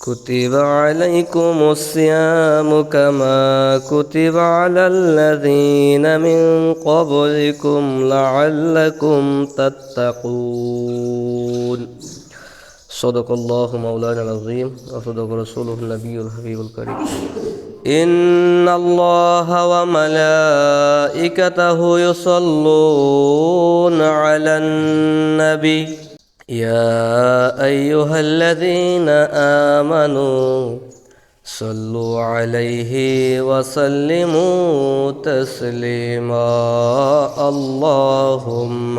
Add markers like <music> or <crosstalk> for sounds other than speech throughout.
كتب عليكم الصيام كما كتب على الذين من قبلكم لعلكم تتقون. صدق الله مولانا العظيم وصدق رسوله النبي الحبيب الكريم. إن الله وملائكته يصلون على النبي. يا أيها الذين آمنوا صلوا عليه وسلموا تسليما. اللهم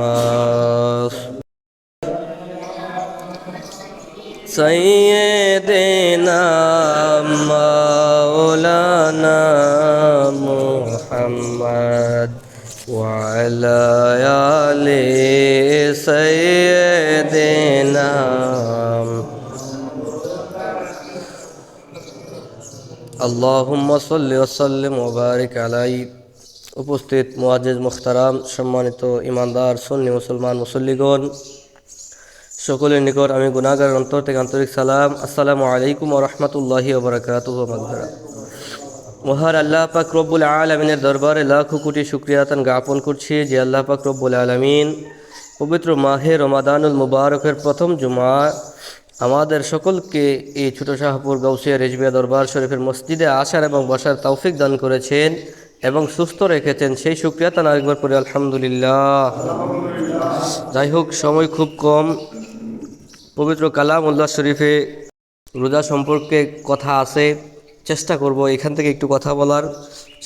سيدنا مولانا محمد وعلى آل سيدنا اللهم صل وسلم وبارك عليه উপস্থিত মুআজ্জিজ মুখতারাম সম্মানিত ইমানদার সুন্নি মুসলমান মুসল্লিগণ সকলের নিকট আমি গুনাগার অন্তর থেকে আন্তরিক সালাম আসসালামু আলাইকুম রহমতুল্লাহি ওবরাকাত মাগফিরা মহার আল্লাহ পাক রব্বুল আলমিনের দরবারে লাখো কোটি শুক্রিয়াতান জ্ঞাপন করছি যে আল্লাহ পাক রব্বুল আলমিন পবিত্র মাহে রমাদানুল মুবারকের প্রথম জুমা আমাদের সকলকে এই ছোট শাহপুর গৌসিয়া রেজবিয়া দরবার শরীফের মসজিদে আসার এবং বসার তৌফিক দান করেছেন এবং সুস্থ রেখেছেন। সেই শুক্রিয়া তান আরেকবার পরে আলহামদুলিল্লাহ। যাই হোক, সময় খুব কম। পবিত্র কালাম উল্লাহ শরীফে রোজা সম্পর্কে কথা আছে। চেষ্টা করব এখান থেকে একটু কথা বলার,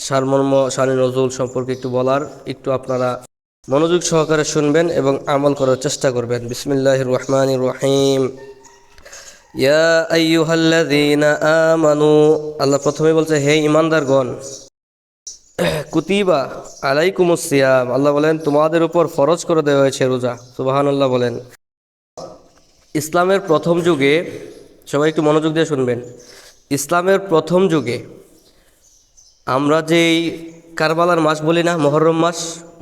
সারমর্ম শানি নজরুল সম্পর্কে একটু বলার, একটু আপনারা মনোযোগ সহকারে শুনবেন এবং আমল করার চেষ্টা করবেন। বিসমিল্লাহ রহমান রহিম। ইয়া আইয়ুহাল্লাযীনা আমানু, আল্লাহ প্রথমে বলছে, হে ইমানদারগণ কুতিবা আলাইকুমুস সিয়াম। আল্লাহ বলেন, তোমাদের উপর ফরজ করে দেওয়া হয়েছে রোজা। সুবহানাল্লাহ বলেন। ইসলামের প্রথম যুগে সবাই একটু মনোযোগ দিয়ে শুনবেন। ইসলামের প্রথম যুগে আমরা যেই কারবালার মাস বলি না, মহরম মাস,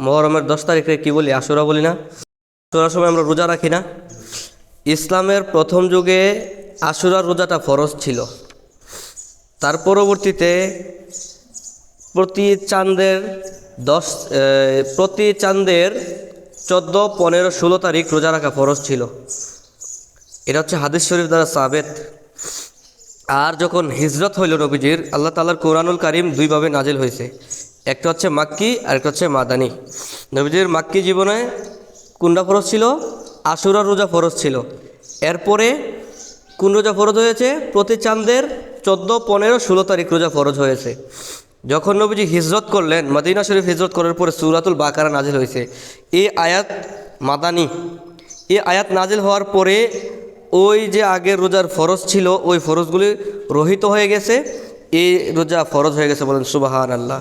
মহরমের দশ তারিখে কি বলি, আশুরা বলি না, আশুরার সময় আমরা রোজা রাখি না। ইসলামের প্রথম যুগে আশুরার রোজাটা ফরজ ছিল। তার পরবর্তীতে প্রতি চাঁদের দশ প্রতি চাঁদের চোদ্দ, পনেরো, ষোলো তারিখ রোজা রাখা ফরজ ছিল। এটা হচ্ছে হাদিস শরীফ দ্বারা সাবেত। আর যখন হিজরত হইল নবীজির, আল্লাহ তালার কোরআনুল কারিম দুইভাবে নাজিল হয়েছে। একটা হচ্ছে মাক্কি, আর একটা হচ্ছে মাদানি। নবীজির মাক্কি জীবনে কোনটা ফরজ ছিল, আশুরা রোজা ফরজ ছিল। এরপরে কোন রোজা ফরজ হয়েছে? প্রতি চাঁদের চোদ্দ, পনেরো, ষোলো তারিখ রোজা ফরজ হয়েছে। যখন নবীজি হিজরত করলেন, মদিনা শরীফ হিজরত করার পরে সুরাতুল বাকারা নাজিল হয়েছে। এই আয়াত মাদানি। এই আয়াত নাজিল হওয়ার পরে ওই যে আগের রোজার ফরজ ছিল, ওই ফরজগুলি রহিত হয়ে গেছে। এই রোজা ফরজ হয়ে গেছে বলেন সুবাহান আল্লাহ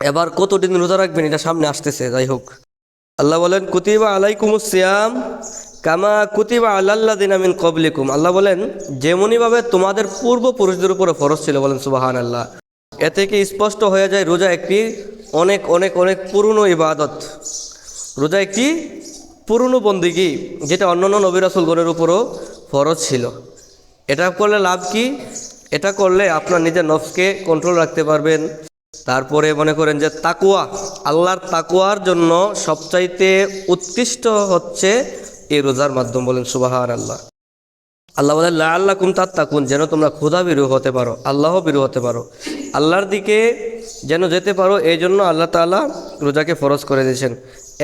এবার কতদিন রোজা রাখবেন এটা সামনে আসতেছে, যাই হোক। আল্লাহ বলেন, কুতিবা আলাইকুমুস সিয়াম কামা কুতিবা আল্লাহ দিন আমিন কবলিকুম আল্লাহ বলেন যেমনইভাবে তোমাদের পূর্বপুরুষদের উপরে ফরজ ছিল বলেন সুবাহান আল্লাহ এ থেকে স্পষ্ট হয়ে যায়, রোজা একটি অনেক অনেক অনেক পুরনো ইবাদত। রোজা একটি পুরনো বন্দিগি যেটা অন্যান্য নবী রাসুলগণের উপরও ফরজ ছিল। এটা করলে লাভ কি? এটা করলে আপনার নিজের নফসকে কন্ট্রোল রাখতে পারবেন। তারপরে মনে করেন যে তাকুয়া আল্লাহর তাকুয়ার জন্য সবচাইতে উৎকৃষ্ট হচ্ছে এই রোজার মাধ্যম বলেন সুবাহান আল্লাহ আল্লাহ বলেন লা আল্লাহ কুম তার তাকুন যেন তোমরা ক্ষুধা বিরু হতে পারো আল্লাহ বিরু হতে পারো। আল্লাহর দিকে যেন যেতে পারো এই জন্য আল্লাহ তাআলা রোজাকে ফরজ করে দিয়েছেন।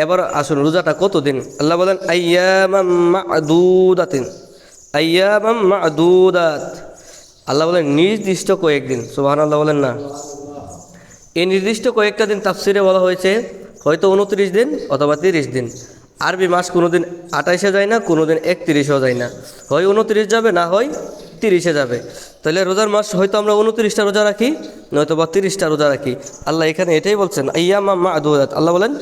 এবার আসুন, রোজাটা কতদিন? আল্লাহ বলেন, আইয়ামাম মা'দুদাতিন, আইয়ামাম মা'দুদাত। আল্লাহ বলেন, নির্দিষ্ট কয়েকদিন। সুবহানাল্লাহ বলেন না। এই নির্দিষ্ট কয়েকটা দিন তাফসিরে বলা হয়েছে, হয়তো উনত্রিশ দিন অথবা তিরিশ দিন। আরবি মাস কোনো দিন আঠাইশে যায় না কোনো দিন একত্রিশেও যায় না। হয় উনত্রিশ যাবে, না হয় তিরিশে যাবে। তাহলে রোজার মাস হয়তো আমরা উনত্রিশটা রোজা রাখি নয়তো বা তিরিশটা রোজা রাখি। আল্লাহ এখানে এটাই বলছেন, আইয়ামা মা আদুয়াত আল্লাহ বলেন,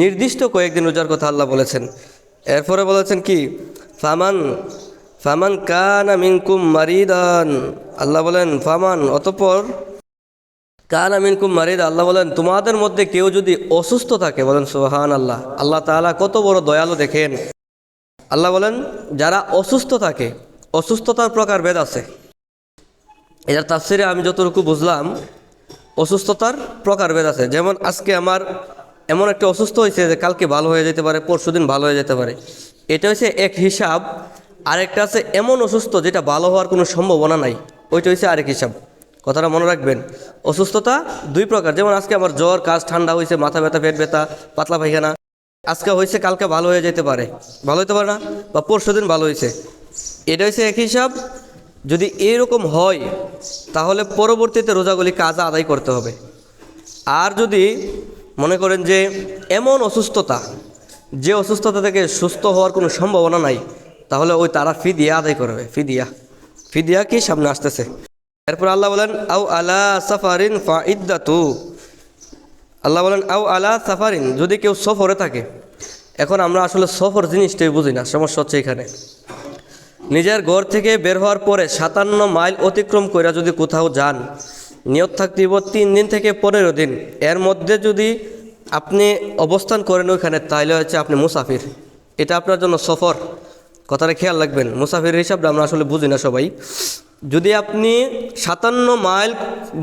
নির্দিষ্ট কয়েকদিন রোজার কথা আল্লাহ বলেছেন। এরপরে বলেছেন কি, ফামান ফামান কানা মিনকুম মারিদান। আল্লাহ বলেন, ফামান, অতপর কান আমিনকুম মারিদ। আল্লাহ বলেন, তোমাদের মধ্যে কেউ যদি অসুস্থ থাকে, বলেন সোহান আল্লাহ আল্লাহ তাআলা কত বড় দয়ালু দেখেন। আল্লাহ বলেন, যারা অসুস্থ থাকে অসুস্থতার প্রকার ভেদ আছে। এটার তাফসিরে আমি যতটুকু বুঝলাম, অসুস্থতার প্রকার ভেদ আছে। যেমন আজকে আমার এমন একটা অসুস্থ হয়েছে যে কালকে ভালো হয়ে যেতে পারে পরশুদিন ভালো হয়ে যেতে পারে। এটা হচ্ছে এক হিসাব। আরেকটা আছে এমন অসুস্থ যেটা ভালো হওয়ার কোনো সম্ভাবনা নাই। ওইটা হচ্ছে আরেক হিসাব। কথাটা মনে রাখবেন। অসুস্থতা দুই প্রকার। যেমন আজকে আমার জ্বর, কাজ, ঠান্ডা হয়েছে মাথা ব্যথা, পেট ব্যথা, পাতলা পায়খানা। আজকে হয়েছে কালকে ভালো হয়ে যেতে পারে। ভালো হতে পারে না? বা পরশু দিন ভালো হয়েছে এটা হচ্ছে এক হিসাব, যদি এরকম হয়, তাহলে পরবর্তীতে রোজাগুলি কাজা আদায় করতে হবে। আর যদি মনে করেন যে এমন অসুস্থতা, যে অসুস্থতা থেকে সুস্থ হওয়ার কোনো সম্ভাবনা নাই, তাহলে ওই তারা ফিদিয়া আদায় করবে ফিদিয়া ফিদিয়া কি সামনে আসতেছে? এরপর আল্লাহ বলেন আউ আলা সাফারিন ফাইদ্দাতু আল্লাহ বলেন আউ আলা সাফারিন। যদি কেউ সফরে থাকে, এখন আমরা আসলে সফর জিনিসটাই বুঝি না, সমস্যা হচ্ছে এখানে। নিজের ঘর থেকে বের হওয়ার পরে সাতান্ন মাইল অতিক্রম করে যদি কোথাও যান, নিয়ত থাকতে হইব তিন দিন থেকে পনেরো দিন। এর মধ্যে যদি আপনি অবস্থান করেন ওইখানে তাহলে হচ্ছে আপনি মুসাফির। এটা আপনার জন্য সফর। কথাটা খেয়াল রাখবেন মুসাফির হিসাবটা আমরা আসলে বুঝি না সবাই। যদি আপনি সাতান্ন মাইল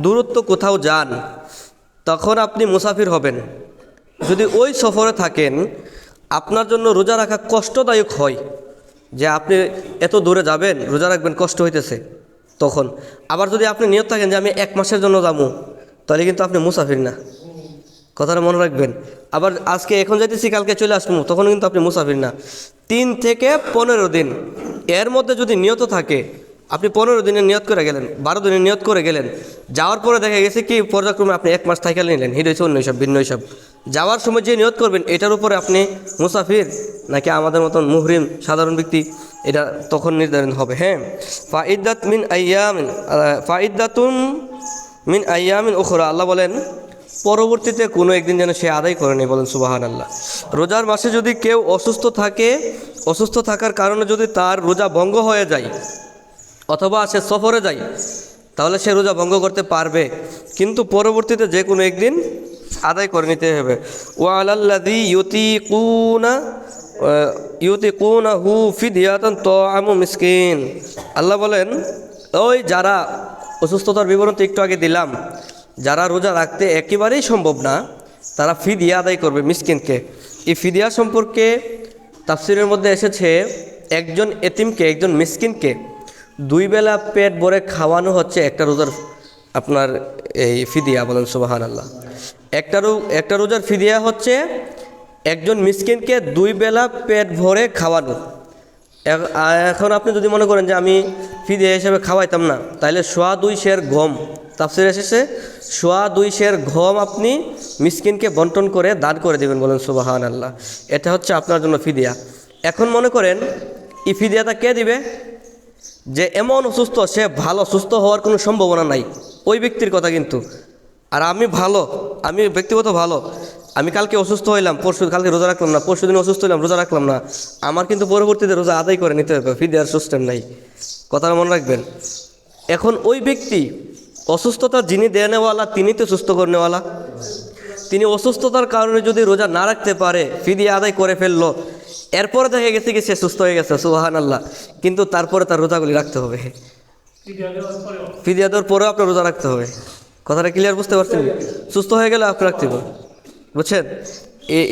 দূরত্ব কোথাও যান, তখন আপনি মুসাফির হবেন। যদি ওই সফরে থাকেন, আপনার জন্য রোজা রাখা কষ্টদায়ক হয়। যে আপনি এত দূরে যাবেন, রোজা রাখবেন, কষ্ট হইতেছে তখন। আবার যদি আপনি নিয়ত থাকেন যে আমি এক মাসের জন্য যাব, তাহলে কিন্তু আপনি মুসাফির না। কথাটা মনে রাখবেন। আবার আজকে এখন যাইতেছি, কালকে চলে আসব, তখন কিন্তু আপনি মুসাফির না। তিন থেকে পনেরো দিন। এর মধ্যে যদি নিয়ত থাকে আপনি পনেরো দিনের নিয়ত করে গেলেন, বারো দিনের নিয়ত করে গেলেন, যাওয়ার পরে দেখা গেছে কি পর্যায়ক্রমে আপনি এক মাস থাইকেল নিলেন হিট হয়েছে অন্য হিসাব ভিন্ন হিসাব যাওয়ার সময় যে নিয়ত করবেন, এটার উপরে আপনি মুসাফির নাকি আমাদের মতন মুহরিম, সাধারণ ব্যক্তি, এটা তখন নির্ধারণ হবে হ্যাঁ? ফাইদাত মিন আয়ামিন ফাইদাতুন মিন আয়ামিন ওখরা আল্লাহ বলেন, পরবর্তীতে কোনো একদিন যেন সে আদায় করে নেই, বলেন সুবাহান আল্লাহ রোজার মাসে যদি কেউ অসুস্থ থাকে, অসুস্থ থাকার কারণে যদি তার রোজা ভঙ্গ হয়ে যায় অথবা সে সফরে যায়, তাহলে সে রোজা ভঙ্গ করতে পারবে। কিন্তু পরবর্তীতে যে কোনো একদিন আদায় করে নিতে হবে। ও আলাল্লাদি ইউতি কুনা ইউতি কুনা হু আমু মিসকিন। আল্লাহ বলেন, ওই যারা অসুস্থতার বিবরণ তো একটু আগে দিলাম, যারা রোজা রাখতে একেবারেই সম্ভব না, তারা ফিদিয়া আদায় করবে মিসকিনকে। এই ফিদিয়া সম্পর্কে তাফসিরের মধ্যে এসেছে, একজন এতিমকে, একজন মিসকিনকে দুই বেলা পেট ভরে খাওয়ানো হচ্ছে একটা রোজার আপনার এই ফিদিয়া বলেন সুবাহান আল্লাহ একটা রো একটা রোজার ফিদিয়া হচ্ছে একজন মিসকিনকে দুই বেলা পেট ভরে খাওয়ানো। এখন আপনি যদি মনে করেন যে আমি ফিদিয়া হিসেবে খাওয়াইতাম না তাহলে সোয়া দুই শের গম তাফসির এসেছে, সোয়া দুই শের গম আপনি মিসকিনকে বন্টন করে দান করে দেবেন বলেন সুবাহান আল্লাহ এটা হচ্ছে আপনার জন্য ফিদিয়া। এখন মনে করেন, এই ফিদিয়াটা কে দিবে? যে এমন অসুস্থ, সে ভালো, সুস্থ হওয়ার কোনো সম্ভাবনা নাই। ওই ব্যক্তির কথা কিন্তু। আর আমি ভালো, আমি ব্যক্তিগত ভালো। আমি কালকে অসুস্থ হইলাম পরশু কালকে রোজা রাখলাম না পরশু দিন অসুস্থ হইলাম, রোজা রাখলাম না। আমার কিন্তু পরবর্তীতে রোজা আদায় করে নিতে হবে ফিদিয়ার সিস্টেম নাই। কথাটা মনে রাখবেন। এখন ওই ব্যক্তি অসুস্থতা যিনি দেনেওয়ালা তিনি তো সুস্থ করে নেওয়ালা তিনি অসুস্থতার কারণে যদি রোজা না রাখতে পারে ফি দিয়ে আদায় করে ফেলল এরপরে দেখা গেছে কি সে সুস্থ হয়ে গেছে সুবাহান আল্লাহ কিন্তু তারপরে তার রোজাগুলি রাখতে হবে। ফিদিয়া দেওয়ার পরেও আপনার রোজা রাখতে হবে। কথাটা ক্লিয়ার বুঝতে পারছেন? সুস্থ হয়ে গেলে আপনি রাখতে হবে। বুঝছেন?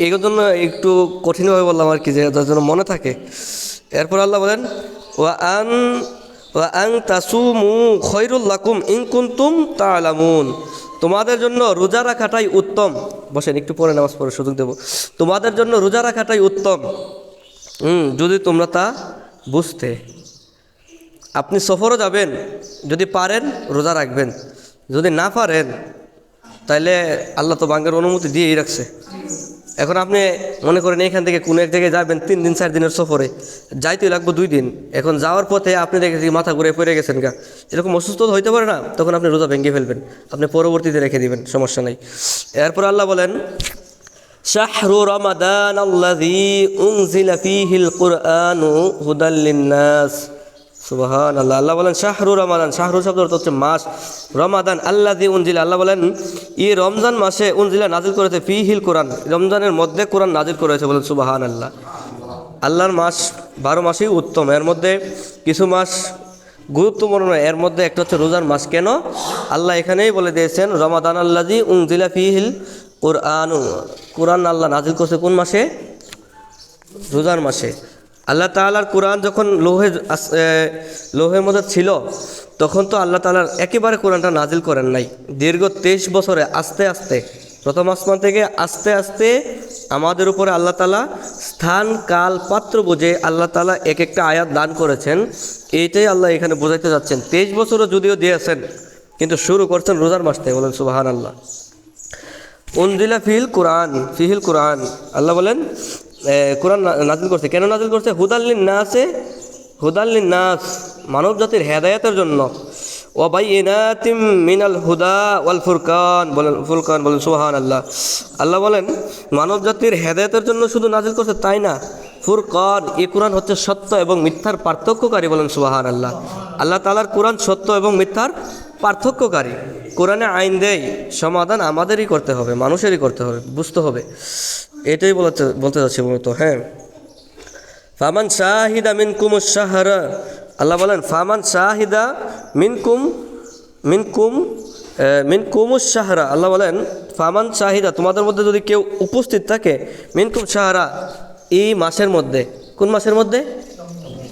এগুলোর জন্য একটু কঠিনভাবে বললাম আর কি, যে তার জন্য মনে থাকে। এরপর আল্লাহ বলেন, ওয়া আন, ওয়া আং তাসুমু খৈরুল লাকুম কুনতুম তালামুন তোমাদের জন্য রোজা রাখাটাই উত্তম। বসেন, একটু পরে নামাজ পড়ার সুযোগ দেব। তোমাদের জন্য রোজা রাখাটাই উত্তম। হুম, যদি তোমরা তা বুঝতে। আপনি সফরও যাবেন, যদি পারেন রোজা রাখবেন। যদি না পারেন তাহলে আল্লাহ তো বাঙ্গের অনুমতি দিয়েই রাখছে। এখন আপনি মনে করেন এখান থেকে কোনো এক জায়গায় যাবেন, তিন দিন, চার দিনের সফরে যাইতে লাগবে দুই দিন। এখন যাওয়ার পথে আপনি দেখেছি মাথা ঘুরে পড়ে গেছেন গা। এরকম অসুস্থ হইতে পারে না, তখন আপনি রোজা ভেঙে ফেলবেন, আপনি পরবর্তীতে রেখে দিবেন, সমস্যা নেই। এরপর আল্লাহ বলেন, শাহরু রমাদান আল্লাযী উনজিলা ফীহিল কুরআনু হুদাল লিন্নাস সুবহান আল্লাহ আল্লাহ বলেন, শাহরু রমাদান। শাহরু শব্দ অর্থ হচ্ছে মাস। রমাদান আল্লাহ দিয়ে উনজিলা। আল্লাহ বলেন ই রমজান মাসে উনজিলা নাজিল করেছে ফি হিল কোরআন। রমজানের মধ্যে কোরআন নাজিল করেছে বলেন সুবাহান আল্লাহ আল্লাহর মাস বারো মাসই উত্তম। এর মধ্যে কিছু মাস গুরুত্বপূর্ণ এর মধ্যে একটা হচ্ছে রোজার মাস। কেন? আল্লাহ এখানেই বলে দিয়েছেন, রমাদান আল্লাজি উনজিলা ফি হিল কোরআন। কোরআন আল্লাহ নাজিল করছে কোন মাসে? রোজার মাসে। আল্লাহ তালার কোরআন যখন লোহে লোহের মধ্যে ছিল, তখন তো আল্লাহ তালার একেবারে কোরআনটা নাজিল করেন নাই। দীর্ঘ তেইশ বছরে আস্তে আস্তে, প্রথম আসমান থেকে আস্তে আস্তে আমাদের উপরে আল্লাহ তালা স্থান, কাল, পাত্র বুঝে আল্লাহ তালা এক একটা আয়াত দান করেছেন। এইটাই আল্লাহ এখানে বোঝাইতে যাচ্ছেন। তেইশ বছরও যদিও দিয়েছেন কিন্তু শুরু করছেন রোজার মাস থেকে বলেন সুবাহান আল্লাহ উনজিলা ফিল কোরআন, ফিহিল কোরআন। আল্লাহ বলেন কোরআন নাজিল করছে। কেন নাজিল করছে? হুদাল্লিন নাসে, হুদাল্লিন নাস, মানব জাতির হেদায়তের জন্য। ও ভাই এনাতিম মিনাল হুদা ওয়াল ফুরকান, বলেন ফুরকান বলেন সুহান আল্লাহ আল্লাহ বলেন, মানব জাতির হেদায়তের জন্য শুধু নাজিল করছে তাই না? ফুরকান, এই কোরআন হচ্ছে সত্য এবং মিথ্যার পার্থক্যকারী বলেন সুবাহান আল্লাহ আল্লাহ তালার কোরআন সত্য এবং মিথ্যার পার্থক্যকারী। কোরআনে আইন দেয়, সমাধান আমাদেরই করতে হবে, মানুষেরই করতে হবে, বুঝতে হবে। এটাই বলতে বলতে যাচ্ছি মূলত হ্যাঁ। ফামান শাহিদা মিন কুম শাহরা, আল্লাহ বলেন, ফামান শাহিদা মিনকুম মিনকুম মিনকুম মিন শাহরা, আল্লাহ বলেন, ফামান শাহিদা, তোমাদের মধ্যে যদি কেউ উপস্থিত থাকে, মিনকুম শাহরা, এই মাসের মধ্যে, কোন মাসের মধ্যে?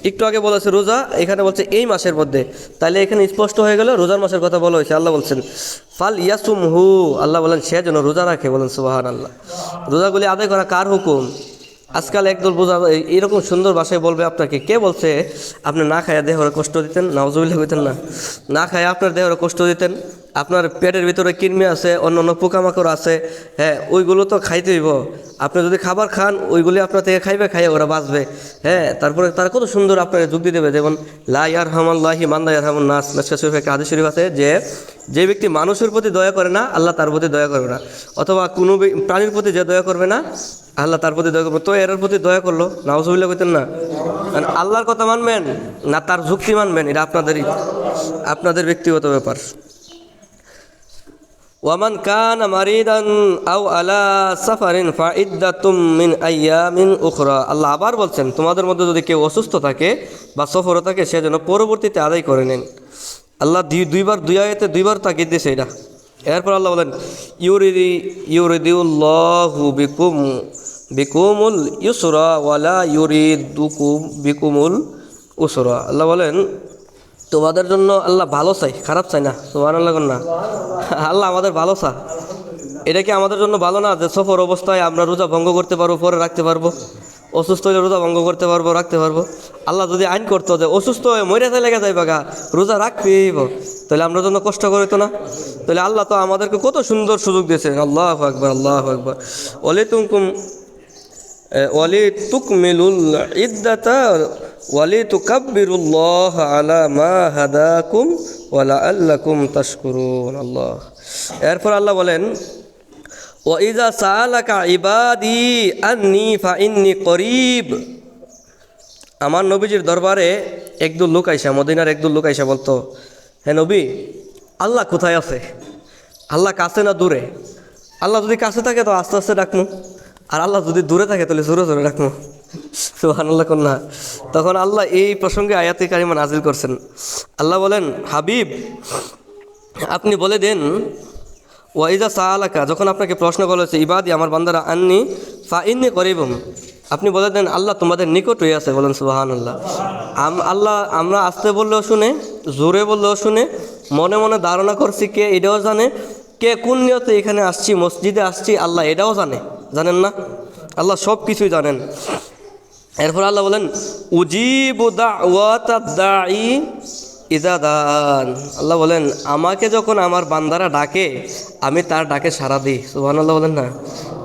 একটু আগে বলেছে রোজা, এখানে বলছে এই মাসের মধ্যে। তাহলে এখানে স্পষ্ট হয়ে গেল, রোজার মাসের কথা বলা হয়েছে। আল্লাহ বলছেন, ফাল ইয়াসুম হু আল্লাহ বলেন, সে যেন রোজা রাখে বলেন সুবাহান আল্লাহ রোজাগুলি আদায় করা কার হুকুম? আজকাল একদল বোঝা এরকম সুন্দর ভাষায় বলবে আপনাকে, কে বলছে, আপনি না খায়া দেহরে কষ্ট দিতেন নাওজুবিল্লাহ হইতেন না। না খায়া আপনার দেহরে কষ্ট দিতেন আপনার পেটের ভিতরে কৃমি আছে, অন্য অন্য পোকামাকড় আছে হ্যাঁ ওইগুলো তো খাইতে হইব। আপনি যদি খাবার খান, ওইগুলি আপনার থেকে খাইবে, খাইয়ে ওরা বাঁচবে। হ্যাঁ তারপরে তারা কত সুন্দর আপনাকে যুক্তি দেবে। যেমন লা ইয়ার হামাল্লাহি মান্দা হামুন নাস মেসকা শরীফ একটা আদি শরীফ আছে যে যে ব্যক্তি মানুষের প্রতি দয়া করে না, আল্লাহ তার প্রতি দয়া করবে না। অথবা কোনো প্রাণীর প্রতি যে দয়া করবে না, আল্লাহ তার প্রতি দয়া করবে তো এর প্রতি দয়া করল, নাউজুবিল্লাহ কইতেন না। আল্লাহর কথা মানবেন, না তার যুক্তি মানবেন, এটা আপনাদেরই, আপনাদের ব্যক্তিগত ব্যাপার। ওয়ামান কান মারিদান আও আলা সাফারিন ফাইদ্দাতুম মিন আইয়ামিন উখরা। আল্লাহ আবার বলছেন, তোমাদের মধ্যে যদি কেউ অসুস্থ থাকে বা সফরও থাকে, সে যেন পরবর্তীতে আদায় করে নেন। আল্লাহ দুই দুইবার, দুই আয়াতে দুইবার তাকিদ দিয়েছে এটা। এরপর আল্লাহ বলেন, ইউরিদি, ইউরিদিউল্লাহু বিকুম, বিকুমুল ইউসরা ওয়ালা ইউরিদুকুম, বিকুমুল উসরা। আল্লাহ বলেন তোমাদের জন্য আল্লাহ ভালো চাই, খারাপ চাই না সোহান আল্লাহ না। আল্লাহ আমাদের ভালো চা এটা কি আমাদের জন্য ভালো না যে সফর অবস্থায় আমরা রোজা ভঙ্গ করতে পারব, পরে রাখতে পারব? অসুস্থ হলে রোজা ভঙ্গ করতে পারব, রাখতে পারব? আল্লাহ যদি আইন করতো যে অসুস্থ হয়ে মরে লেগে যায় বাগা, রোজা রাখতেই তাহলে আমরা জন্য কষ্ট করে তো না? তাহলে আল্লাহ তো আমাদেরকে কত সুন্দর সুযোগ দিয়েছেন। আল্লাহ আকবর আল্লাহ আকবর। ওলে তুমকুম ওয়ালি তুকমিলুল ইদ্দাতা ওয়ালি তুকাব্বিরুল্লাহ আলা মা হাদাকুম ওয়ালা আল্লাকুম তাশকুরুন, আল্লাহ। এরপর আল্লাহ বলেন ওয়াইজা সালাকা ইবাদি আন্নি ফা ইন্নি করিব। আমার নবীজির দরবারে একদল লোক আইসা, মদিনার একদল লোক আইসা বলতো হ্যাঁ নবী, আল্লাহ কোথায় আছে? আল্লাহ কাছে না দূরে? আল্লাহ যদি কাছে থাকে তো আস্তে আস্তে ডাকমু। আর আল্লাহ যদি দূরে থাকে তাহলে জোরে জোরে ডাকমু সুহান আল্লাহ কন্যা। তখন আল্লাহ এই প্রসঙ্গে আয়াতি কারিমা নাজিল করছেন। আল্লাহ বলেন, হাবিব, আপনি বলে দেন ওয়াইজা সাহালাকা যখন আপনাকে প্রশ্ন করা হয়েছে ইবাদি আমার বান্দারা আননি, ফা ইন্নি করিবম আপনি বলে দেন, আল্লাহ তোমাদের নিকট হয়ে আছে বলেন আল্লাহ আম, আল্লাহ, আমরা আসতে বললেও শুনে, জোরে বললেও শুনে, মনে মনে ধারণা করছি কে, এটাও জানে। কে কোন নিয়তে এখানে আসছি, মসজিদে আসছি, আল্লাহ এটাও জানে। জানেন না? আল্লাহ সব কিছুই জানেন। এরপর আল্লাহ বলেন, উজিবু দাই ইদা দান। আল্লাহ বলেন, আমাকে যখন আমার বান্দারা ডাকে, আমি তার ডাকে সাড়া দিই। সুবহান আল্লাহ বলেন না।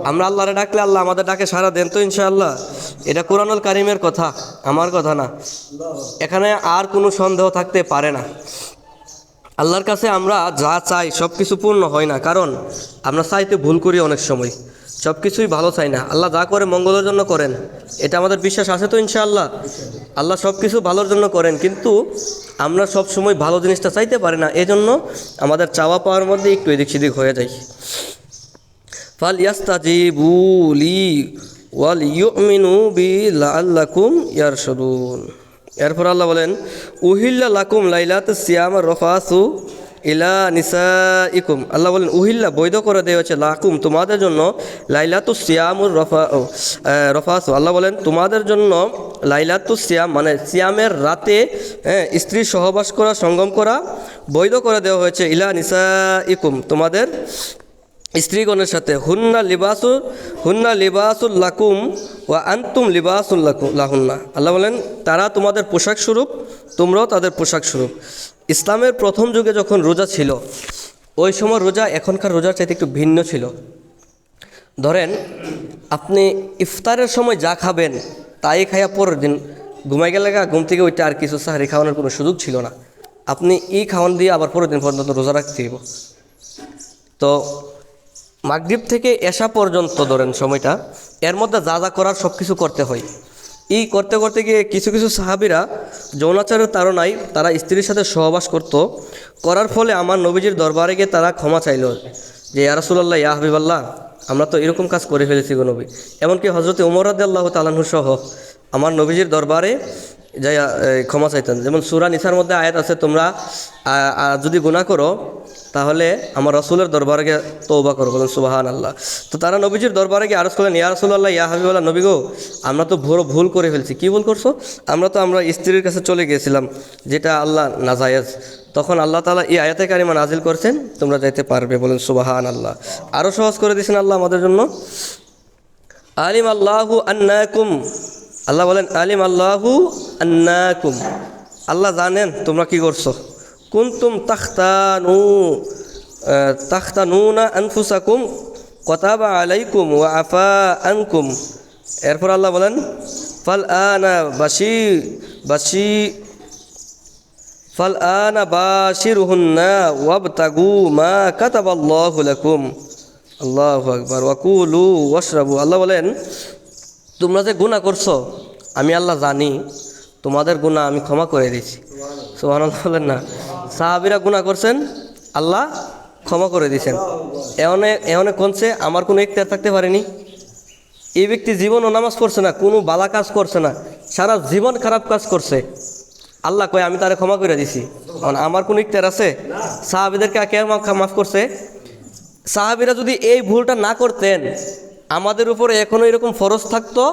আমরা আল্লাহরে ডাকলে আল্লাহ আমাদের ডাকে সারা দেন তো ইনশাআল্লাহ। এটা কোরআনুল কারিমের কথা, আমার কথা না। এখানে আর কোনো সন্দেহ থাকতে পারে না। আল্লাহর কাছে আমরা যা চাই সব কিছু পূর্ণ হয় না, কারণ আমরা চাইতে ভুল করি অনেক সময়। সব কিছুই ভালো চাই না। আল্লাহ যা করে মঙ্গলের জন্য করেন, এটা আমাদের বিশ্বাস আছে তো ইনশাআল্লাহ? আল্লাহ সব কিছু ভালোর জন্য করেন, কিন্তু আমরা সব সময় ভালো জিনিসটা চাইতে পারি না। এজন্য আমাদের চাওয়া পাওয়ার মধ্যে একটু এদিক সেদিক হয়ে যায়। ফাল ইয়াস্তাজিবু লি ওয়াল ইউমিনু বি লাআল্লাকুম ইয়ারশুদুন। এরপর আল্লাহ বলেন উহিল্লা লাকুম লাইলাত সিয়াম রফাসু ইলা নিসা ইকুম আল্লাহ বলেন উহিল্লা বৈধ করে দেওয়া হচ্ছে লাকুম তোমাদের জন্য লাইলাতু সিয়ামুর রফা রফাসু। আল্লাহ বলেন তোমাদের জন্য লাইলাতু সিয়াম মানে সিয়ামের রাতে হ্যাঁ, স্ত্রী সহবাস করা সঙ্গম করা বৈধ করে দেওয়া হয়েছে। ইলা নিসা ইকুম তোমাদের স্ত্রীগণের সাথে, হুন্না লিবাসু, হুন্না লিবাসুল লাকুম ওয়া আন্তুম লিবাসুল লাহুন্না। আল্লাহ বলেন, তারা তোমাদের পোশাক স্বরূপ, তোমরাও তাদের পোশাক স্বরূপ। ইসলামের প্রথম যুগে যখন রোজা ছিল, ওই সময় রোজা এখনকার রোজার চাইতে একটু ভিন্ন ছিল। ধরেন, আপনি ইফতারের সময় যা খাবেন, তাই খাইয়া পরের দিন ঘুমাই গেলে ঘুম থেকে ওইটা আর কিছু সাহারি খাওয়ানোর কোনো সুযোগ ছিল না। আপনি ই খাওয়ান দিয়ে আবার পরের দিন পর্যন্ত রোজা রাখতে তো মাগরিব থেকে এসা পর্যন্ত ধরেন সময়টা, এর মধ্যে যা যা করার সব কিছু করতে হয়। এই করতে করতে গিয়ে কিছু কিছু সাহাবিরা যৌনাচারের তাড়নায় তারা স্ত্রীর সাথে সহবাস করত। করার ফলে আমার নবীজির দরবারে গিয়ে তারা ক্ষমা চাইল যে ইয়ারসুল্লাহ ইয়া হাবিবাল্লাহ, আমরা তো এরকম কাজ করে ফেলেছি গো নবী। এমনকি হজরত উমরাদ আল্লাহ তালাহু সহ আমার নবীজির দরবারে যাই ক্ষমা চাইতেন। যেমন সুরা নিসার মধ্যে আয়াত আছে, তোমরা যদি গুনাহ করো, তাহলে আমার রসুলের দরবারে গিয়ে তৌবা করো, বলেন সুবাহান আল্লাহ তো তারা নবীজির দরবারে গিয়ে আরজ করলেন, ইয়া রসুল্লাহ ইয়া হাবিবাল্লাহ, নবী গো, আমরা তো ভুল ভুল করে ফেলছি। কি ভুল করছ? আমরা তো, আমরা স্ত্রীর কাছে চলে গিয়েছিলাম, যেটা আল্লাহ নাজায়েজ। তখন আল্লাহ তালা এই আয়াতে কারিমা নাজিল করছেন, তোমরা যাইতে পারবে, বলেন সুবাহান আল্লাহ আরও সহজ করে দিয়েছেন আল্লাহ আমাদের জন্য আলিম আল্লাহু আন্নাকুম আল্লাহ বলেন, আলিম আল্লাহু আন্নাকুম। আল্লাহ জানেন তোমরা কি করছ। কুন্তুম তাখতানু তাখতানুনা আনফুসাকুম কথাবা আলাইকুম ওয়া আফা আনকুম। এরপর আল্লাহ বলেন, ফাল আনা বাসি বাসি ফাল আনা বাশিরুহুন্না ওয়াবতাগু মা কাতাবাল্লাহু লাকুম। আল্লাহু আকবার। ওয়াকুলু ওয়াশরাবু। আল্লাহ বলেন তোমরা যে গুনাহ করছ, আমি আল্লাহ জানি, তোমাদের গুনাহ আমি ক্ষমা করে দিয়েছি। সুবহানাল্লাহ বলেন না। সাহাবিরা গুনাহ করছেন, আল্লাহ ক্ষমা করে দিয়েছেন। এমনে এমনে কোনছে, আমার কোনো ইখতিয়ার থাকতে পারেনি। এই ব্যক্তি জীবনও নামাজ পড়ছে না, কোনো বালা কাজ করছে না, সারা জীবন খারাপ কাজ করছে। আল্লাহ কয়, আমি তারে ক্ষমা করে দিছি কারণ আমার কোনো ইখতিয়ার আছে? সাহাবিদেরকে কে মাফ করছে? সাহাবিরা যদি এই ভুলটা না করতেন আমাদের উপরে এখনও এরকম ফরজ থাকতো।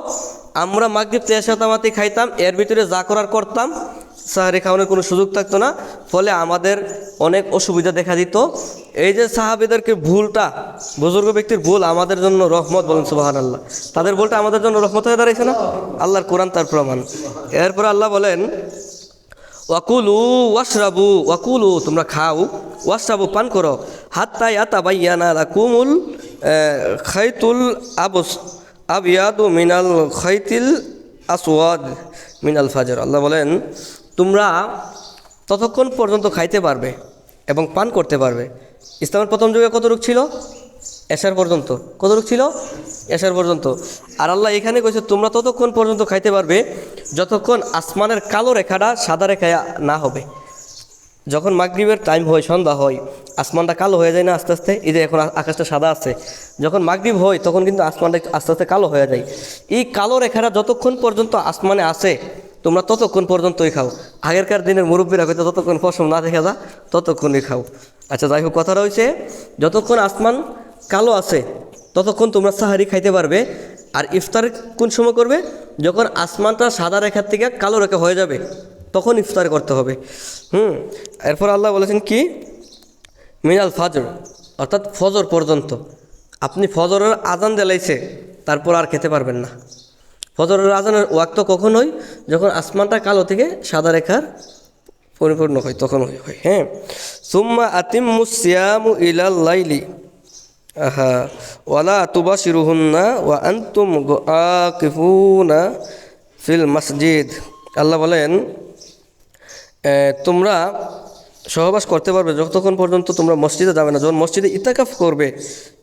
আমরা মাগরীব তেসাতামাতি খাইতাম, এর ভিতরে যা করার করতাম সাহারি খাওয়ানোর কোনো সুযোগ থাকতো না। ফলে আমাদের অনেক অসুবিধা দেখা দিত। এই যে সাহাবিদেরকে ভুলটা, বুজুর্গ ব্যক্তির ভুল, আমাদের জন্য রহমত বলেন সুবাহান আল্লাহ তাদের ভুলটা আমাদের জন্য রহমত হয়ে দাঁড়িয়েছে না? আল্লাহর কোরআন তার প্রমাণ। এরপর আল্লাহ বলেন, ওয়াকুলু ওয়াশরাবু, ওয়াকুলু, তোমরা খাও, ওয়াশরাবু পান করো। হাত তাই আতা বাইয়ানা লাকুমুল খাইতুল আবস আবিয়াদু মিনাল খাইতিল আসওয়াদ মিনাল ফাজর। আল্লাহ বলেন, তোমরা ততক্ষণ পর্যন্ত খাইতে পারবে এবং পান করতে পারবে। ইসলামের প্রথম যুগে কত রূপ ছিল? এশার পর্যন্ত। কত রূপ ছিল? এশার পর্যন্ত। আর আল্লাহ এখানে কইছে, তোমরা ততক্ষণ পর্যন্ত খাইতে পারবে যতক্ষণ আসমানের কালো রেখাটা সাদা রেখায় না হবে। যখন মাগরিবের টাইম হয়, সন্ধ্যা হয়, আসমানটা কালো হয়ে যায় না আস্তে আস্তে? এই যে এখন আকাশটা সাদা আছে। যখন মাগরিব হয়, তখন কিন্তু আসমানটা আস্তে আস্তে কালো হয়ে যায়। এই কালো রেখাটা যতক্ষণ পর্যন্ত আসমানে আসে তোমরা ততক্ষণ পর্যন্তই খাও। আগেরকার দিনের মুরব্বীরা হয়তো ততক্ষণ পশম না দেখে যা, ততক্ষণই খাও। আচ্ছা যাই হোক, কথা রয়েছে যতক্ষণ আসমান কালো আছে, ততক্ষণ তোমরা সাহারি খাইতে পারবে। আর ইফতার কোন সময় করবে? যখন আসমানটা সাদা রেখার থেকে কালো রেখা হয়ে যাবে। তখন ইফতার করতে হবে। হুম? এরপর আল্লাহ বলেছেন কি? মিনাল ফাজর, অর্থাৎ ফজর পর্যন্ত। আপনি ফজরের আজান দেলাইছে, তারপর আর খেতে পারবেন না। ফজরের আজানের ওয়াক্ত কখন হয়? যখন আসমানটা কালো থেকে সাদা রেখার পরিপূর্ণ হয়, তখন হয় হয় সুম্মা আতিম মুসিয়ামু ইলাল লাইলি। আহা, ওয়ালা তুবা শিরুহুন্না ওয়া আন্তুম আকিফুনা ফিল মসজিদ। আল্লাহ বলেন তোমরা সহবাস করতে পারবে যতক্ষণ পর্যন্ত তোমরা মসজিদে যাবে না। যখন মসজিদে ইতাকাফ করবে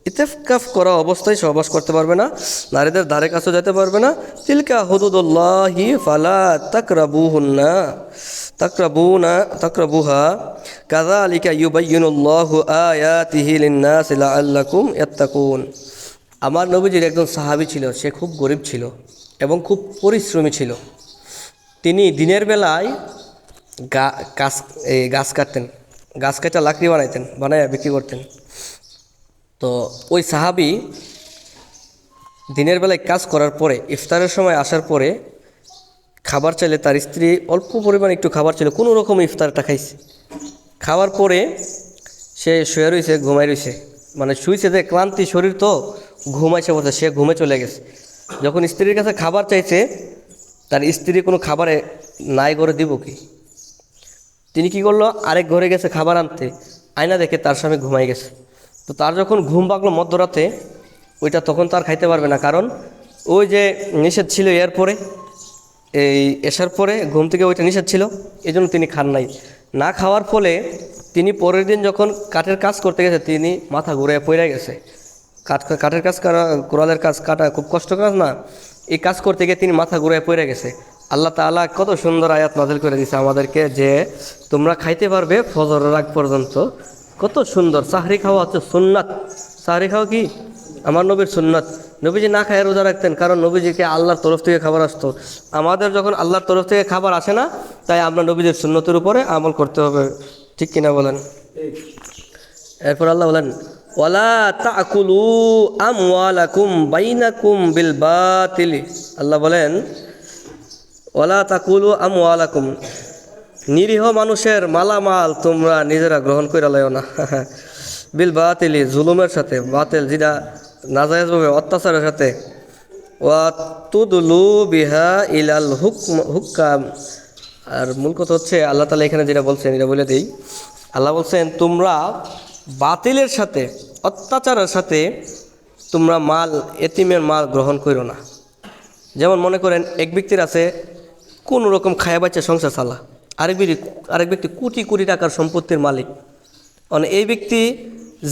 ইতেফকাফ করা অবস্থায় সহবাস করতে পারবে না। নারীদের ধারে কাছে যেতে পারবে না। তিলকা হুদুদুল্লাহি ফালা তাকরাবুহুন্না, তাকরাবুনা, তাকরাবুহা। কাযালিকা ইউবাইয়িনুল্লাহু আয়াতিহি লিন-নাসি লাআল্লাকুম ইয়াত্তাকুন। আমার নবীজির একজন সাহাবী ছিল, সে খুব গরিব ছিল এবং খুব পরিশ্রমী ছিল। তিনি দিনের বেলায় গা, গাছ এই গাছ কাটতেন। গাছ কাটা লাকড়ি বানাইতেন বানায় বিক্রি করতেন। তো ওই সাহাবি দিনের বেলায় কাজ করার পরে, ইফতারের সময় আসার পরে খাবার চাইলে তার স্ত্রী অল্প পরিমাণে একটু খাবার চাইলে কোনো রকম ইফতারটা খাইছে। খাওয়ার পরে সে শুয়ে রয়েছে ঘুমাই রয়েছে মানে শুয়েছে যে ক্লান্তি শরীর তো, ঘুমাইছে বলতে সে ঘুমে চলে গেছে। যখন স্ত্রীর কাছে খাবার চাইছে, তার স্ত্রী কোনো খাবারে নাই করে দিব কি? তিনি কি করল? আরেক ঘরে গেছে খাবার আনতে। আয়না দেখে তার স্বামী ঘুমাই গেছে। তো তার যখন ঘুম পাকলো মধ্যরাতে, ওইটা তখন তার খাইতে পারবে না। কারণ ওই যে নিষেধ ছিল এর পরে, এই এসার পরে ঘুম থেকে ওইটা নিষেধ ছিল। এই তিনি খান নাই। না খাওয়ার ফলে তিনি পরের দিন যখন কাঠের কাজ করতে গেছে, তিনি মাথা ঘুরে পড়ে গেছে। কাঠ, কাঠের কাজ করা, কোরালের কাজ কাটা খুব কষ্ট কাজ না? এই কাজ করতে গিয়ে তিনি মাথা ঘুরে পড়ে গেছে। আল্লাহ তাআলা কত সুন্দর আয়াত নাজিল করে দিয়েছে আমাদেরকে যে তোমরা খাইতে পারবে ফজরের আগ পর্যন্ত। কত সুন্দর। সাহরি খাওয়া হচ্ছে সুন্নাত। সাহরি খাওয়া কি? আমার নবীর সুন্নাত। নবীজি না খায় রোজা রাখতেন, কারণ নবীজিকে আল্লাহর তরফ থেকে খাবার আসতো। আমাদের যখন আল্লাহর তরফ থেকে খাবার আসে না, তাই আমরা নবীজির সুন্নতের উপরে আমল করতে হবে। ঠিক কিনা বলেন? এরপর আল্লাহ বলেন, ওয়ালা তাকুলু আমওয়ালাকুম বিল আল্লাহ বলেন ওয়ালা তাকুলু আমওয়ালাকুম। নিরীহ মানুষের মালামাল তোমরা নিজেরা গ্রহণ করে লাইও না। <laughs> বিল বাতিলি, জুলুমের সাথে, বাতিল যেটা নাজায়জভাবে, অত্যাচারের সাথে। ওয়া তুদলু বিহা ইলাল হুক হুক্কাম। আর মূল কথা হচ্ছে, আল্লাহ তালা এখানে যেটা বলছেন, এটা বলে দিই। আল্লাহ বলছেন, তোমরা বাতিলের সাথে, অত্যাচারের সাথে তোমরা মাল, এতিমের মাল গ্রহণ করো না। যেমন মনে করেন, এক ব্যক্তির আছে কোন রকম খায়া বাচ্চা সংসার চালা। আরেক ব্যক্তি আরেক ব্যক্তি কোটি কোটি টাকার সম্পত্তির মালিক। মানে এই ব্যক্তি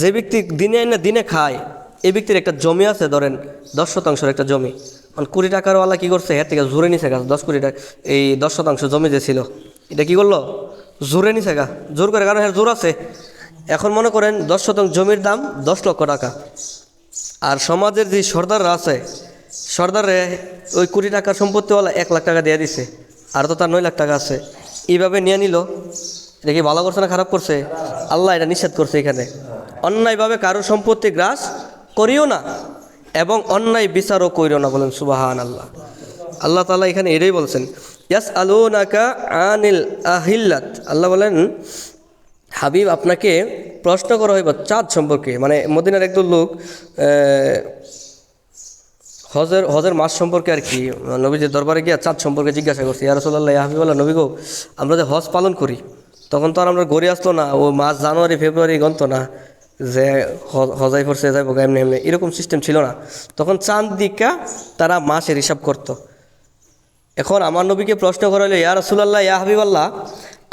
যে ব্যক্তি দিনে না দিনে খায়, এই ব্যক্তির একটা জমি আছে ধরেন দশ শতাংশের একটা জমি। মানে কোটি টাকারওয়ালা কী করছে? এর থেকে জোরে নিছে গা, দশ কোটি টাকা এই দশ শতাংশ জমি যে ছিল, এটা কী করল? জোরে নিছে গা। জোর করে কারণ এর জোর আছে। এখন মনে করেন দশ শতাংশ জমির দাম দশ লক্ষ টাকা। আর সমাজের যে সর্দাররা আছে সর্দারে ওই কোটি টাকার সম্পত্তিওয়ালা এক লাখ টাকা দিয়ে দিছে। আর তো তার নয় লাখ টাকা আছে। এইভাবে নিয়ে নিল এটা কি ভালো করছে না খারাপ করছে? আল্লাহ এটা নিষেধ করছে এখানে। অন্যায়ভাবে কারও সম্পত্তি গ্রাস করিও না এবং অন্যায় বিচারও করিও না বলেন সুবাহান আল্লাহ আল্লাহ তাআলা এখানে এটাই বলছেন ইয়াস আলু নাকা আনিল আহিল্লাত। আল্লাহ বলেন, হাবিব, আপনাকে প্রশ্ন করা হইব চাঁদ সম্পর্কে। মানে মদিনার একদল লোক হজের হজের মাস সম্পর্কে আর কি, নবীজির দরবারে গিয়ে চাঁদ সম্পর্কে জিজ্ঞাসা করছি। ইয়া রসোল্লাহ হাবিবুল্লাহ, নবী গো, আমরা যে হজ পালন করি, তখন তো আর আমরা গড়ি আসতো না, ও মাস জানুয়ারি, ফেব্রুয়ারি গন্ত না, যে হজাই ফরসে যাইব এমনি এমনি, এরকম সিস্টেম ছিল না। তখন চাঁদ দিকা তারা মাসের হিসাব করতো। এখন আমার নবীকে প্রশ্ন করা হলো, ইয়া রসুলাল্লাহ, ইয়া হাবিবাল্লাহ,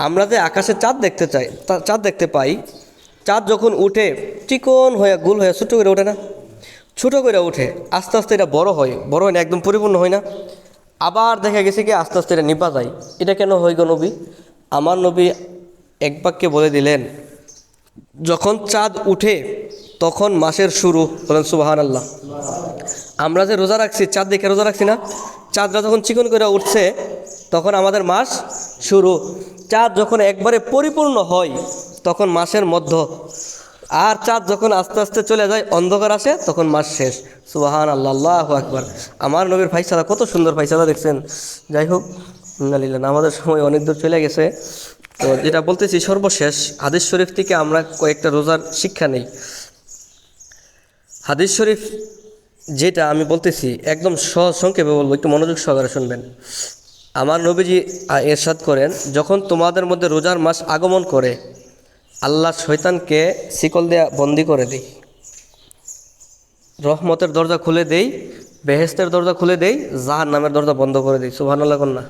আমরা যে আকাশে চাঁদ দেখতে চাই চাঁদ দেখতে পাই, চাঁদ যখন উঠে, চিকন হয়ে গোল হয়ে ছোটো করে ওঠে না? ছোটো করে উঠে আস্তে আস্তে এটা বড় হয়। বড় হয় না, একদম পরিপূর্ণ হয় না। আবার দেখা গেছে কি, আস্তে আস্তে এটা নিপা যায়। এটা কেন হয় গো নবী? আমার নবী এক বাক্যে বলে দিলেন, যখন চাঁদ উঠে তখন মাসের শুরু, বলেন সুবাহান আল্লাহ আমরা যে রোজা রাখছি, চাঁদ দেখে রোজা রাখছি না। চাঁদরা যখন চিকন করে উঠছে, তখন আমাদের মাস শুরু। চাঁদ যখন একবারে পরিপূর্ণ হয়, তখন মাসের মধ্য আর চাঁদ যখন আস্তে আস্তে চলে যায়, অন্ধকার আসে, তখন মাস শেষ। সুবাহান আল্লাহ আকবার। আমার নবীর ফাইসালা, কত সুন্দর ফাইসালা দেখছেন। যাই হোক, ইন্নালিল্লাহ আমাদের সময় অনেক দূর চলে গেছে। তো যেটা বলতেছি, সর্বশেষ, হাদিস শরীফ থেকে আমরা কয়েকটা রোজার শিক্ষা নেই। হাদিস শরীফ যেটা আমি বলতেছি, একদম সহজ সংক্ষেপে বলব, একটু মনোযোগ সহকারে শুনবেন। আমার নবীজি এরশাদ করেন, যখন তোমাদের মধ্যে রোজার মাস আগমন করে আল্লাহ শয়তানকে শিকল দেয়া বন্দি করে দিই। রহমতের দরজা খুলে দেই, বেহেস্তের দরজা খুলে দেই জাহার নামের দরজা বন্ধ করে দিই। সুবহানাল্লাহ কন্যা।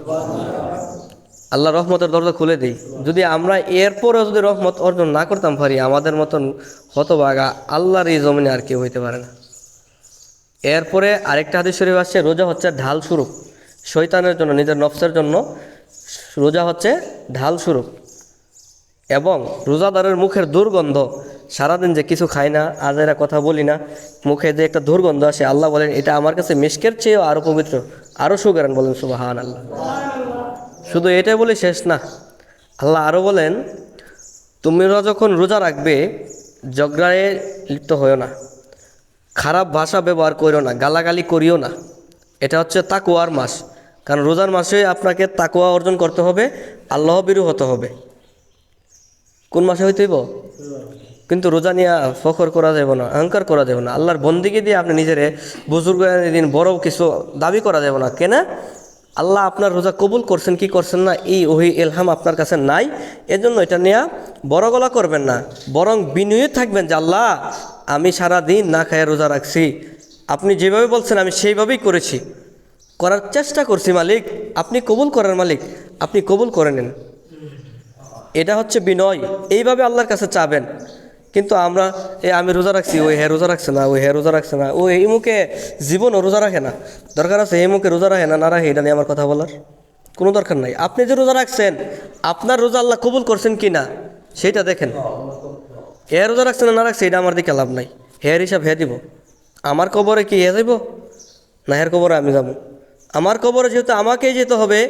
আল্লাহ রহমতের দরজা খুলে দিই। যদি আমরা এরপরেও যদি রহমত অর্জন না করতাম পারি, আমাদের মতন হতবাগা আল্লাহর এই জমিনে আর কেউ হইতে পারে না। এরপরে আরেকটা হাদিস শরীফ আসছে, রোজা হচ্ছে ঢাল স্বরূপ। শৈতানের জন্য, নিজের নফসের জন্য রোজা হচ্ছে ঢাল স্বরূপ। এবং রোজাদারের মুখের দুর্গন্ধ, সারাদিন যে কিছু খাই না, আজ এরা কথা বলি না, মুখে যে একটা দুর্গন্ধ আসে, আল্লাহ বলেন, এটা আমার কাছে মিষ্কের চেয়েও আরও পবিত্র আরও সুগারান বলেন সুবাহান আল্লাহ শুধু এটাই বলে শেষ না, আল্লাহ আরও বলেন তোমরা যখন রোজা রাখবে, ঝগড়ায় লিপ্ত হয়েও না, খারাপ ভাষা ব্যবহার করিও না, গালাগালি করিও না। এটা হচ্ছে তাকুয়ার মাস, কারণ রোজার মাসে আপনাকে তাকুয়া অর্জন করতে হবে আল্লাহ বিরু হতে হবে। কোন মাসে হইতেইব কিন্তু রোজা নিয়ে ফখর করা যাবে না, অহংকার করা যাবে না। আল্লাহর বন্দিকে দিয়ে আপনি নিজেরে বুজুর্গ দিন বড় কিছু দাবি করা যাবে না। কেন? আল্লাহ আপনার রোজা কবুল করছেন, কি করছেন না, এই ওহি এলহাম আপনার কাছে নাই। এজন্য এটা নিয়ে বড় গলা করবেন না। বরং বিনয়ী থাকবেন যে, আল্লাহ, আমি সারা দিন না খায় রোজা রাখছি। আপনি যেভাবে বলছেন, আমি সেইভাবেই করেছি। করার চেষ্টা করছি মালিক। আপনি কবুল করার মালিক। আপনি কবুল করে নেন। এটা হচ্ছে বিনয়। এইভাবে আল্লাহর কাছে চাবেন। কিন্তু আমরা, এ, আমি রোজা রাখছি, ওই হ্যাঁ রোজা রাখছে না, ওই হ্যাঁ রোজা রাখছে না, ও এই মুখে জীবনও রোজা রাখে না। দরকার আছে এই মুখে রোজা রাখে না না রাখে, এটা নিয়ে আমার কথা বলার কোনো দরকার নাই। আপনি যে রোজা রাখছেন, আপনার রোজা আল্লাহ কবুল করছেন কি না সেইটা দেখেন। হে রোজা রাখছে না না রাখছে, এটা আমার দিকে লাভ নাই। হেয়ার হিসাব, হে দিব। আমার কবরে কি হে যাইব? না, হের কবরে আমি যাব। আমার কবরে যেহেতু আমাকেই যেতে হবে,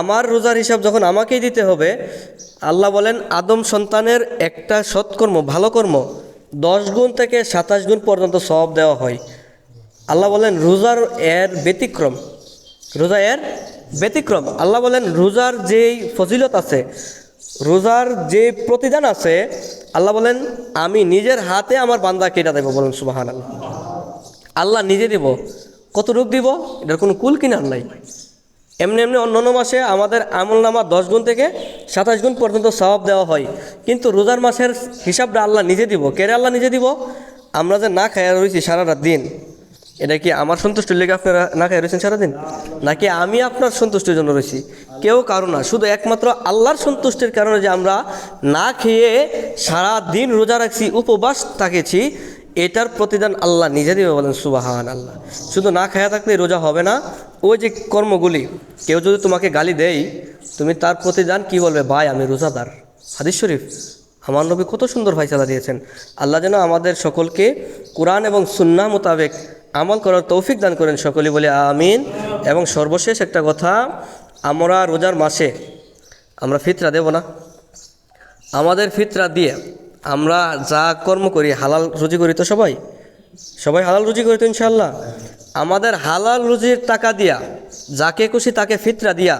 আমার রোজার হিসাব যখন আমাকেই দিতে হবে, আল্লাহ বলেন, আদম সন্তানের একটা সৎকর্ম, ভালো কর্ম, দশ গুণ থেকে সাতাশ গুণ পর্যন্ত সব দেওয়া হয়। আল্লাহ বলেন, রোজার এর ব্যতিক্রম, রোজা এর ব্যতিক্রম। আল্লাহ বলেন, রোজার যেই ফজিলত আছে, রোজার যে প্রতিদান আছে, আল্লাহ বলেন, আমি নিজের হাতে আমার বান্দা কেটা দেবো, বলেন সুবাহান আল্লাহ আল্লাহ নিজে দিব। কত রূপ দিব? এটার কোনো কুল কিনার নাই। এমনি এমনি অন্য অন্য মাসে আমাদের আমল নামা দশ গুণ থেকে সাতাশ গুণ পর্যন্ত সবাব দেওয়া হয়। কিন্তু রোজার মাসের হিসাবটা আল্লাহ নিজে দিব। কেরে আল্লাহ নিজে দিব? আমরা যে না খাইয়া রয়েছি সারাটা দিন, এটা কি আমার সন্তুষ্টির লেগে আপনারা না খাইয়া রয়েছেন সারাদিন? নাকি আমি আপনার সন্তুষ্টির জন্য রয়েছি কেউ কারও না, শুধু একমাত্র আল্লাহর সন্তুষ্টির কারণে যে আমরা না খেয়ে সারা দিন রোজা রাখছি, উপবাস থাকেছি এটার প্রতিদান আল্লাহ নিজে দিবে বলেন সুবাহান আল্লাহ শুধু না খায়া থাকলে রোজা হবে না, ওই যে কর্মগুলি, কেউ যদি তোমাকে গালি দেয়, তুমি তার প্রতিদান কি বলবে? ভাই, আমি রোজাদার। হাদিস শরীফ, আমার নবী কত সুন্দর ফাইসালা দিয়েছেন। আল্লাহ যেন আমাদের সকলকে কোরআন এবং সুন্না মোতাবেক আমল করার তৌফিক দান করেন সকলে বলে আমিন। এবং সর্বশেষ একটা কথা, আমরা রোজার মাসে আমরা ফিতরা দেব না। আমাদের ফিতরা দিয়ে আমরা যা কর্ম করি, হালাল রুজি করি তো সবাই? সবাই হালাল রুজি করি তো ইনশাল্লাহ আমাদের হালাল রুজির টাকা দিয়া, যাকে খুশি তাকে ফিতরা দিয়া,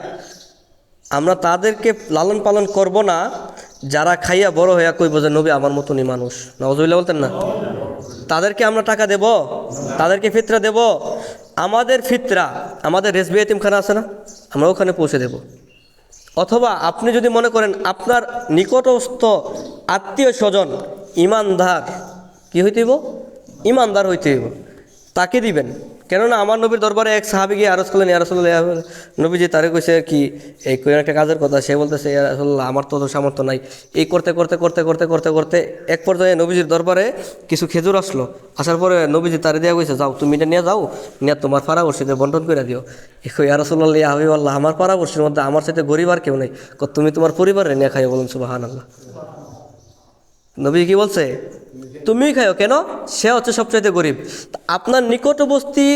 আমরা তাদেরকে লালন পালন করব না। যারা খাইয়া বড় হইয়া কইব যে, নবী আমার মতনই মানুষ। নজরুল্লাহ বলতেন না? তাদেরকে আমরা টাকা দেব, তাদেরকে ফিতরা দেব। আমাদের ফিতরা, আমাদের রেসবি এতিমখানা আছে না? আমরা ওখানে পৌঁছে দেব। অথবা আপনি যদি মনে করেন আপনার নিকটস্থ আত্মীয় স্বজন ইমানদার, কি হইতে হইব? ইমানদার হইতে হইব। তাকে দিবেন। কেননা আমার নবীর দরবারে এক সাহাবি গিয়ে আরজ করলেন ইয়ারসল্লাহ নবীজি, তারে কইছে কি, এই কোন একটা কাজের কথা, সে বলতেছে ইয়ারসল্লাহ আমার তো সামর্থ্য নাই। এই করতে করতে করতে করতে করতে করতে এক পর্যায়ে নবীজির দরবারে কিছু খেজুর আসলো। আসার পরে নবীজি তারে দেওয়া গেছে যাও, তুমি এটা নিয়ে যাও, নিয়ে তোমার পাড়াবর্ষীতে বন্টন করে দিও। এই ইয়ারসল্লাহ হাবি আল্লাহ আমার পাড়াবর্ষীর মধ্যে আমার সাথে গরিব আর কেউ নেই। তুমি তোমার পরিবারে নিয়ে খাইও বলুন সুবাহান আল্লাহ নবী কি বলছে? তুমি খাও কেন? সে হচ্ছে সবচাইতে গরিব। আপনার নিকটবর্তী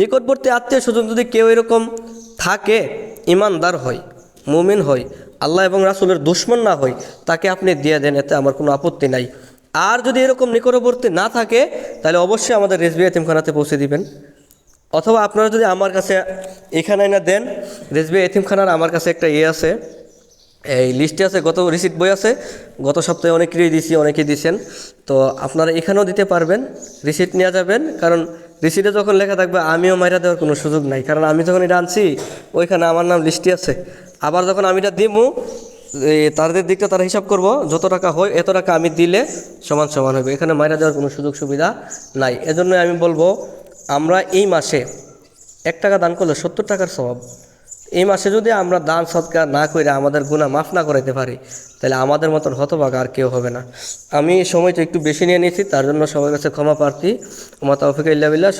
নিকটবর্তী আত্মীয় স্বজন যদি কেউ এরকম থাকে, ইমানদার হয়, মুমিন হয়, আল্লাহ এবং রাসুলের দুশ্মন না হয়, তাকে আপনি দিয়ে দেন, এতে আমার কোনো আপত্তি নাই। আর যদি এরকম নিকটবর্তী না থাকে, তাহলে অবশ্যই আমাদের রেসবি এতিমখানাতে পৌঁছে দিবেন। অথবা আপনারা যদি আমার কাছে এখানে না দেন রেসবি এতিমখানার আমার কাছে একটা ইয়ে আছে। এই লিস্টে আছে গত রিসিট বই আছে, গত সপ্তাহে অনেকেরই দিছি, অনেকেই দিছেন। তো আপনারা এখানেও দিতে পারবেন রিসিট নিয়ে যাবেন, কারণ রিসিটে যখন লেখা থাকবে, আমিও মাইরা দেওয়ার কোনো সুযোগ নাই। কারণ আমি যখন এটা আনছি, ওইখানে আমার নাম লিস্টে আছে। আবার যখন আমি এটা দিমু তাদের দিকটা তারা হিসাব করব, যত টাকা হয়, এত টাকা আমি দিলে সমান সমান হবে। এখানে মাইরা দেওয়ার কোনো সুযোগ সুবিধা নাই। এজন্য আমি বলব, আমরা এই মাসে এক টাকা দান করলে সত্তর টাকার স্বভাব। এই মাসে যদি আমরা দান সৎকার না করে আমাদের গুণা মাফ না করাইতে পারি, তাহলে আমাদের মতন হতভাগ আর কেউ হবে না। আমি সময়টা একটু বেশি নিয়ে নিয়েছি, তার জন্য সবার কাছে ক্ষমা প্রার্থী। মাতা তৌফিক ইল্লা বিল্লাহ।